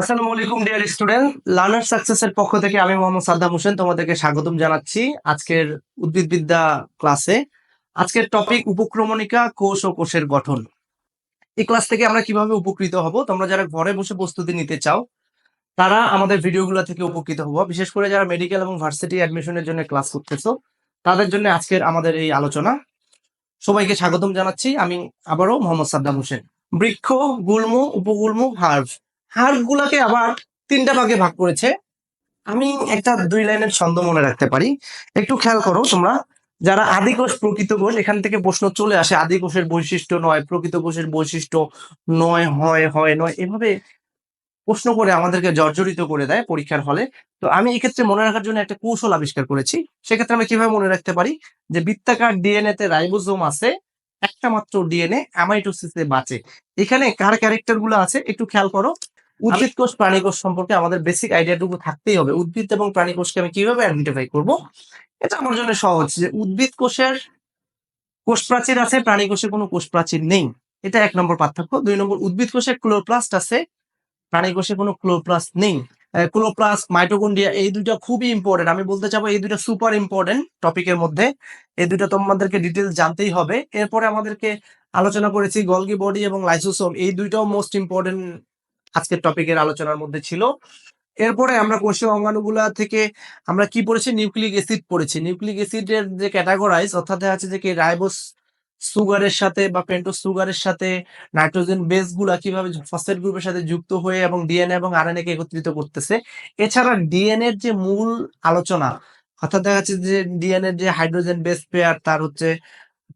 আসসালামু আলাইকুম dear student learner সাকসেসের পক্ষ থেকে আমি মোহাম্মদ সাদ্দাম হোসেন তোমাদেরকে স্বাগতম জানাচ্ছি আজকের উদ্ভিদবিদ্যা ক্লাসে আজকের টপিক উপক্রমণিকা, কোষ ও কোষের গঠন। এই ক্লাস থেকে আমরা কীভাবে উপকৃত হব? তোমরা যারা ঘরে বসে প্রস্তুতি নিতে চাও, তারা আমাদের ভিডিওগুলো থেকে উপকৃত হব। বিশেষ করে যারা মেডিকেল এবং ভার্সিটি অ্যাডমিশনের জন্য ক্লাস করতেছো, তাদের জন্য আজকের আমাদের এই আলোচনা। সবাইকে স্বাগতম জানাচ্ছি। আমি আবারও মোহাম্মদ সাদ্দাম হোসেন। বৃক্ষ, গুল্ম, উপগুল্ম, হার্ভ। হার্ভ গুলাকে আবার তিনটা ভাগে ভাগ করেছে। আমি একটা দুই লাইনের ছন্দ মনে রাখতে পারি। একটু খেয়াল করো তোমরা, যারা আদি কোষ প্রকৃত কোষ, এখান থেকে প্রশ্ন চলে আসে আদি কোষের বৈশিষ্ট্য নয়, প্রকৃত কোষের বৈশিষ্ট্য নয়, হয় হয়, নয়, এভাবে প্রশ্ন করে আমাদেরকে জর্জরিত করে দেয় পরীক্ষার হলে। তো আমি এক্ষেত্রে মনে রাখার জন্য একটা কৌশল আবিষ্কার করেছি। সেক্ষেত্রে আমি কীভাবে মনে রাখতে পারি যে বৃত্তাকার ডিএনএ তে রাইবোজোম আছে, একটা মাত্র ডিএনএ অ্যামাইটোসিসে বাঁচে। এখানে কার ক্যারেক্টারগুলো আছে একটু খেয়াল করো। উদ্ভিদ কোষ, প্রাণী কোষ সম্পর্কে আমাদের বেসিক আইডিয়াটুকু থাকতেই হবে। উদ্ভিদ এবং প্রাণী কোষকে আমি কীভাবে আইডেন্টিফাই করব? এটা আমার জন্য সহজ যে উদ্ভিদ কোষের কোষ প্রাচীর আছে, প্রাণী কোষে কোনো কোষ প্রাচীর নেই। এটা এক নম্বর পার্থক্য। দুই নম্বর, উদ্ভিদ কোষে ক্লোরোপ্লাস্ট আছে, প্রাণী কোষে কোনো ক্লোরোপ্লাস্ট নেই। ক্লোরোপ্লাস্ট, মাইটোকন্ড্রিয়া, এই দুইটা খুবই ইম্পর্টেন্ট আমি বলতে চাবো এই দুইটা সুপার ইম্পর্টেন্ট টপিকের মধ্যে। এই দুইটা তোমাদেরকে ডিটেলস জানতেই হবে। এরপরে আমাদেরকে আলোচনা করেছি গলগি বডি এবং লাইসোসোম এই দুইটাও মোস্ট ইম্পর্টেন্ট আজকের টপিকের আলোচনার মধ্যে ছিল। এরপরে আমরা কোষীয় অঙ্গাণুগুলা থেকে আমরা কি পড়েছি? নিউক্লিক অ্যাসিড পড়েছি। নিউক্লিক অ্যাসিডের যে ক্যাটাগরাইজ অর্থাৎ দেখা যাচ্ছে যে কি রাইবোস সুগারের সাথে বা পেন্টোস সুগারের সাথে নাইট্রোজেন বেসগুলা কীভাবে ফসফেট গ্রুপের সাথে যুক্ত হয়ে এবং ডিএনএ এবং আরএনএ কে একত্রিত করতেছে। এছাড়া ডিএনএ এর যে মূল আলোচনা, অর্থাৎ দেখা যাচ্ছে যে ডিএনএ যে হাইড্রোজেন বেস পেয়ার তার হচ্ছে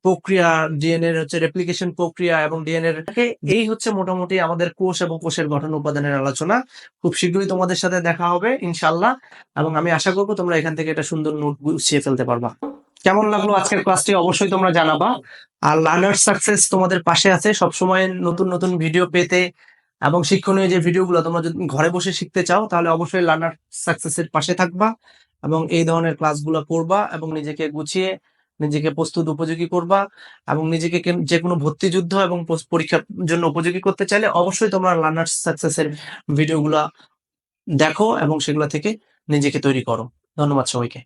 প্রক্রিয়া ডিএনএ এর হচ্ছে রেপ্লিকেশন প্রক্রিয়া এবং ডিএনএ এই হচ্ছে মোটামুটি আমাদের কোষ এবং কোষের গঠন উপাদানের আলোচনা। খুব শীঘ্রই তোমাদের সাথে দেখা হবে ইনশাল্লাহ এবং আমি আশা করব তোমরা এখান থেকে একটা সুন্দর নোট গুছিয়ে ফেলতে পারবা। কেমন লাগল আজকের ক্লাসটি অবশ্যই তোমরা জানাবা। আর লার্নার সাকসেস তোমাদের পাশে আছে। সবসময় নতুন নতুন ভিডিও পেতে এবং শিক্ষণীয় যে ভিডিওগুলো তোমরা যদি ঘরে বসে শিখতে চাও তাহলে অবশ্যই লার্নার সাকসেসের পাশে থাকবা এবং এই ধরনের ক্লাসগুলো করবা এবং নিজেকে গুছিয়ে নিজেকে প্রস্তুত উপযোগী করবা এবং নিজেকে যে কোনো ভর্তি যুদ্ধ এবং পরীক্ষার জন্য উপযোগী করতে চাইলে অবশ্যই তোমরা লার্নার সাকসেসের ভিডিওগুলা দেখো এবং সেগুলো থেকে নিজেকে তৈরি করো। ধন্যবাদ সবাইকে।